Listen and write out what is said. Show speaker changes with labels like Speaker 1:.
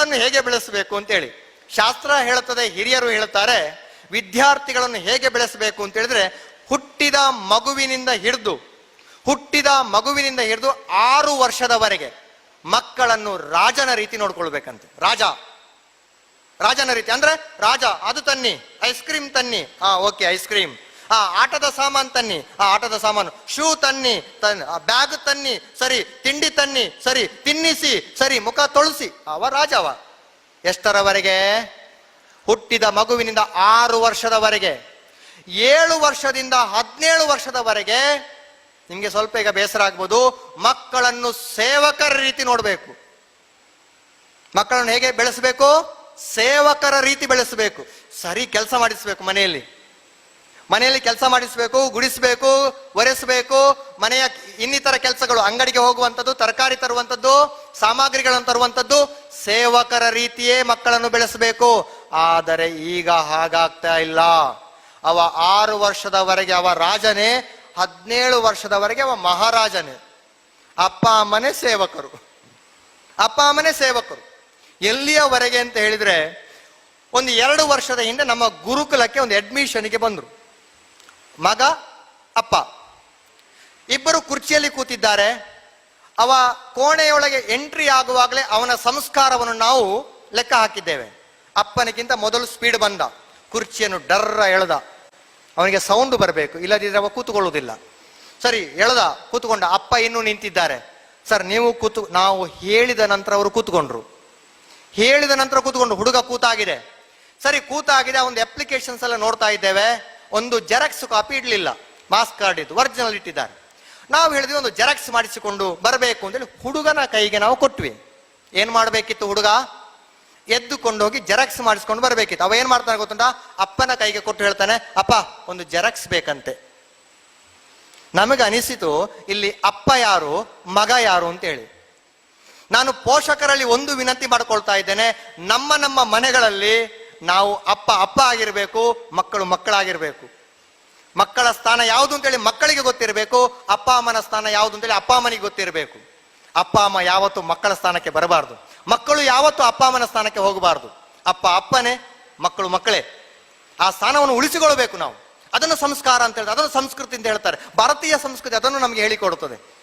Speaker 1: ಮಕ್ಕಳನ್ನು ಹೇಗೆ ಬೆಳೆಸಬೇಕು ಅಂತೇಳಿ. ಶಾಸ್ತ್ರ ಹೇಳುತ್ತದೆ, ಹಿರಿಯರು ಹೇಳುತ್ತಾರೆ, ವಿದ್ಯಾರ್ಥಿಗಳನ್ನು ಹೇಗೆ ಬೆಳೆಸಬೇಕು ಅಂತ ಹೇಳಿದ್ರೆ, ಹುಟ್ಟಿದ ಮಗುವಿನಿಂದ ಹಿಡಿದು, ಹುಟ್ಟಿದ ಮಗುವಿನಿಂದ ಹಿಡಿದು ಆರು ವರ್ಷದವರೆಗೆ ಮಕ್ಕಳನ್ನು ರಾಜನ ರೀತಿ ನೋಡ್ಕೊಳ್ಬೇಕಂತೆ. ರಾಜ. ರಾಜನ ರೀತಿ. ಅಂದ್ರೆ ರಾಜ, ಅದು ತನ್ನಿ, ಐಸ್ ಕ್ರೀಮ್ ತನ್ನಿ. ಹಾ, ಓಕೆ, ಐಸ್ ಕ್ರೀಮ್. ಆ, ಆಟದ ಸಾಮಾನು ತನ್ನಿ. ಆ, ಆಟದ ಸಾಮಾನು. ಶೂ ತನ್ನಿ, ತನ್ ಬ್ಯಾಗ್ ತನ್ನಿ, ಸರಿ, ತಿಂಡಿ ತನ್ನಿ, ಸರಿ, ತಿನ್ನಿಸಿ, ಸರಿ, ಮುಖ ತೊಳಸಿ. ಅವ ರಾಜ ಅವ. ಎಷ್ಟರವರೆಗೆ? ಹುಟ್ಟಿದ ಮಗುವಿನಿಂದ ಆರು ವರ್ಷದವರೆಗೆ. ಏಳು ವರ್ಷದಿಂದ ಹದಿನೇಳು ವರ್ಷದವರೆಗೆ ನಿಮಗೆ ಸ್ವಲ್ಪ ಈಗ ಬೇಸರ ಆಗ್ಬೋದು. ಮಕ್ಕಳನ್ನು ಸೇವಕರ ರೀತಿ ನೋಡಬೇಕು. ಮಕ್ಕಳನ್ನು ಹೇಗೆ ಬೆಳೆಸಬೇಕು? ಸೇವಕರ ರೀತಿ ಬೆಳೆಸಬೇಕು. ಸರಿ, ಕೆಲಸ ಮಾಡಿಸ್ಬೇಕು ಮನೆಯಲ್ಲಿ. ಮನೆಯಲ್ಲಿ ಕೆಲಸ ಮಾಡಿಸ್ಬೇಕು, ಗುಡಿಸ್ಬೇಕು, ಒರೆಸಬೇಕು, ಮನೆಯ ಇನ್ನಿತರ ಕೆಲಸಗಳು, ಅಂಗಡಿಗೆ ಹೋಗುವಂಥದ್ದು, ತರಕಾರಿ ತರುವಂಥದ್ದು, ಸಾಮಗ್ರಿಗಳನ್ನು ತರುವಂಥದ್ದು, ಸೇವಕರ ರೀತಿಯೇ ಮಕ್ಕಳನ್ನು ಬೆಳೆಸಬೇಕು. ಆದರೆ ಈಗ ಹಾಗಾಗ್ತಾ ಇಲ್ಲ. ಅವ ಆರು ವರ್ಷದವರೆಗೆ ಅವ ರಾಜನೇ, ಹದಿನೇಳು ವರ್ಷದವರೆಗೆ ಅವ ಮಹಾರಾಜನೇ. ಅಪ್ಪ ಅಮ್ಮನೇ ಸೇವಕರು. ಅಪ್ಪ ಅಮ್ಮನೇ ಸೇವಕರು. ಎಲ್ಲಿಯವರೆಗೆ ಅಂತ ಹೇಳಿದ್ರೆ, ಒಂದು ಎರಡು ವರ್ಷದ ಹಿಂದೆ ನಮ್ಮ ಗುರುಕುಲಕ್ಕೆ ಒಂದು ಅಡ್ಮಿಷನ್ಗೆ ಬಂದರು. ಮಗ, ಅಪ್ಪ. ಇಬ್ಬರು ಕುರ್ಚಿಯಲ್ಲಿ ಕೂತಿದ್ದಾರೆ. ಅವ ಕೋಣೆಯೊಳಗೆ ಎಂಟ್ರಿ ಆಗುವಾಗಲೇ ಅವನ ಸಂಸ್ಕಾರವನ್ನು ನಾವು ಲೆಕ್ಕ ಹಾಕಿದ್ದೇವೆ. ಅಪ್ಪನಿಗಿಂತ ಮೊದಲು ಸ್ಪೀಡ್ ಬಂದ. ಕುರ್ಚಿಯನ್ನು ಡರ್ರ ಎಳೆದ. ಅವನಿಗೆ ಸೌಂಡ್ ಬರಬೇಕು, ಇಲ್ಲದಿದ್ರೆ ಅವ ಕೂತ್ಕೊಳ್ಳುವುದಿಲ್ಲ. ಸರಿ, ಎಳೆದ, ಕೂತ್ಕೊಂಡ. ಅಪ್ಪ ಇನ್ನೂ ನಿಂತಿದ್ದಾರೆ. ಸರ್, ನೀವು ಕೂತು, ನಾವು ಹೇಳಿದ ನಂತರ ಅವರು ಕೂತ್ಕೊಂಡ್ರು. ಹೇಳಿದ ನಂತರ ಕೂತ್ಕೊಂಡು ಹುಡುಗ ಕೂತಾಗಿದೆ. ಸರಿ, ಕೂತಾಗಿದೆ, ಒಂದು ಅಪ್ಲಿಕೇಶನ್ಸ್ ಎಲ್ಲ ನೋಡ್ತಾ ಇದ್ದೇವೆ. ಒಂದು ಜೆರಾಕ್ಸ್ ಕಾಪಿ ಇಡಲಿಲ್ಲ. ಮಾಸ್ ಕಾರ್ಡ್ ಇದ್ದು ಒರಿಜಿನಲ್ ಇಟ್ಟಿದ್ದಾರೆ. ನಾವು ಹೇಳಿದ್ವಿ ಒಂದು ಜೆರಾಕ್ಸ್ ಮಾಡಿಸಿಕೊಂಡು ಬರಬೇಕು ಅಂತೇಳಿ ಹುಡುಗನ ಕೈಗೆ ನಾವು ಕೊಟ್ವಿ. ಏನ್ ಮಾಡಬೇಕಿತ್ತು ಹುಡುಗ? ಎದ್ದುಕೊಂಡು ಹೋಗಿ ಜೆರಾಕ್ಸ್ ಮಾಡಿಸ್ಕೊಂಡು ಬರಬೇಕಿತ್ತು. ಅವ ಏನ್ ಮಾಡ್ತಾನೆ ಗೊತ್ತುಂಟ? ಅಪ್ಪನ ಕೈಗೆ ಕೊಟ್ಟು ಹೇಳ್ತಾನೆ, ಅಪ್ಪ, ಒಂದು ಜೆರಾಕ್ಸ್ ಬೇಕಂತೆ. ನಮಗೆ ಅನಿಸಿತು ಇಲ್ಲಿ ಅಪ್ಪ ಯಾರು, ಮಗ ಯಾರು ಅಂತ ಹೇಳಿ. ನಾನು ಪೋಷಕರಲ್ಲಿ ಒಂದು ವಿನಂತಿ ಮಾಡ್ಕೊಳ್ತಾ ಇದ್ದೇನೆ, ನಮ್ಮ ನಮ್ಮ ಮನೆಗಳಲ್ಲಿ ನಾವು ಅಪ್ಪ ಅಪ್ಪ ಆಗಿರಬೇಕು, ಮಕ್ಕಳು ಮಕ್ಕಳಾಗಿರ್ಬೇಕು. ಮಕ್ಕಳ ಸ್ಥಾನ ಯಾವುದು ಅಂತೇಳಿ ಮಕ್ಕಳಿಗೆ ಗೊತ್ತಿರಬೇಕು, ಅಪ್ಪ ಅಮ್ಮನ ಸ್ಥಾನ ಯಾವುದು ಅಂತೇಳಿ ಅಪ್ಪ ಅಮ್ಮನಿಗೆ ಗೊತ್ತಿರಬೇಕು. ಅಪ್ಪ ಅಮ್ಮ ಯಾವತ್ತು ಮಕ್ಕಳ ಸ್ಥಾನಕ್ಕೆ ಬರಬಾರ್ದು. ಮಕ್ಕಳು ಯಾವತ್ತು ಅಪ್ಪ ಅಮ್ಮನ ಸ್ಥಾನಕ್ಕೆ ಹೋಗಬಾರ್ದು. ಅಪ್ಪ ಅಪ್ಪನೇ, ಮಕ್ಕಳು ಮಕ್ಕಳೇ. ಆ ಸ್ಥಾನವನ್ನು ಉಳಿಸಿಕೊಳ್ಳಬೇಕು ನಾವು. ಅದನ್ನು ಸಂಸ್ಕಾರ ಅಂತ ಹೇಳ್ತಾರೆ, ಅದನ್ನು ಸಂಸ್ಕೃತಿ ಅಂತ ಹೇಳ್ತಾರೆ. ಭಾರತೀಯ ಸಂಸ್ಕೃತಿ ಅದನ್ನು ನಮಗೆ ಹೇಳಿಕೊಡುತ್ತದೆ.